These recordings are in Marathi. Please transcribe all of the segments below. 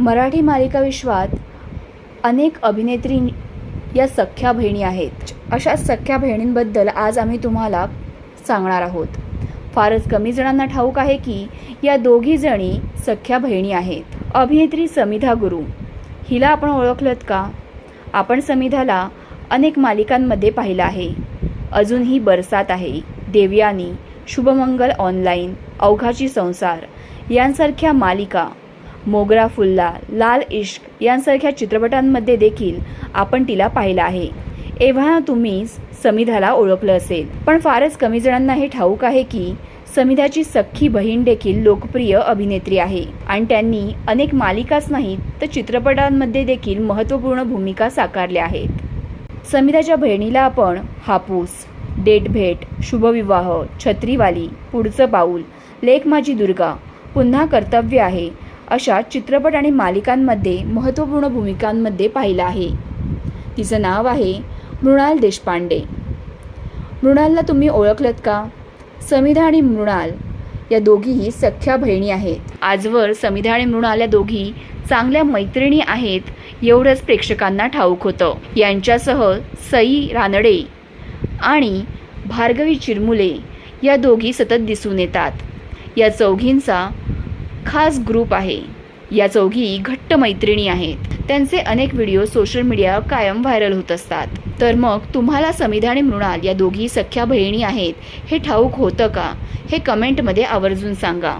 मराठी मालिका विश्वात अनेक अभिनेत्री या सख्ख्या बहिणी आहेत. अशा सख्ख्या बहिणींबद्दल आज आम्ही तुम्हाला सांगणार आहोत. फारच कमी जणांना ठाऊक आहे की या दोघी जणी सख्ख्या बहिणी आहेत. अभिनेत्री समिधा गुरु. हिला आपण ओळखलत का? आपण समिधाला अनेक मालिकांमध्ये पाहिलं आहे. अजूनही बरसात आहे. देवयानी शुभमंगल ऑनलाईन अवघाची संसार यांसारख्या मालिका मोगरा फुल्ला लाल इश्क यांसारख्या चित्रपटांमध्ये देखील आपण तिला पाहिलं आहे. एव्हा तुम्ही समिधाला ओळखलं असेल. पण फारच कमी जणांना हे ठाऊक आहे की समिधाची सख्खी बहीण देखील लोकप्रिय अभिनेत्री आहे. आणि त्यांनी अनेक मालिकाच नाहीत तर चित्रपटांमध्ये देखील महत्त्वपूर्ण भूमिका साकारल्या आहेत. समिधाच्या बहिणीला आपण हापूस डेट भेट शुभविवाह छत्रीवाली पुढचं पाऊल लेख माझी दुर्गा पुन्हा कर्तव्य आहे अशा चित्रपट आणि मालिकांमध्ये महत्त्वपूर्ण भूमिकांमध्ये पाहिलं आहे. तिचं नाव आहे मृणाल देशपांडे. मृणालला तुम्ही ओळखलत का? समिधा आणि मृणाल या दोघीही सख्ख्या बहिणी आहेत. आजवर समिधा आणि मृणाल या दोघी चांगल्या मैत्रिणी आहेत एवढंच प्रेक्षकांना ठाऊक होतं. यांच्यासह सई रानडे आणि भार्गवी चिरमुले या दोघी सतत दिसून येतात. या चौघींचा खास ग्रुप आहे. या चौघी घट्ट मैत्रिणी आहेत. त्यांचे अनेक व्हिडिओ सोशल मीडिया कायम व्हायरल होत असतात. तर मग तुम्हाला समिधा आणि मृणाल या दोघी सख्ख्या बहिणी आहेत हे ठाऊक होतं का? हे कमेंटमध्ये आवर्जून सांगा.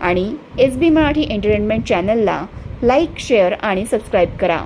आणि एस बी मराठी एंटरटेनमेंट चॅनलला लाईक शेअर आणि सबस्क्राईब करा.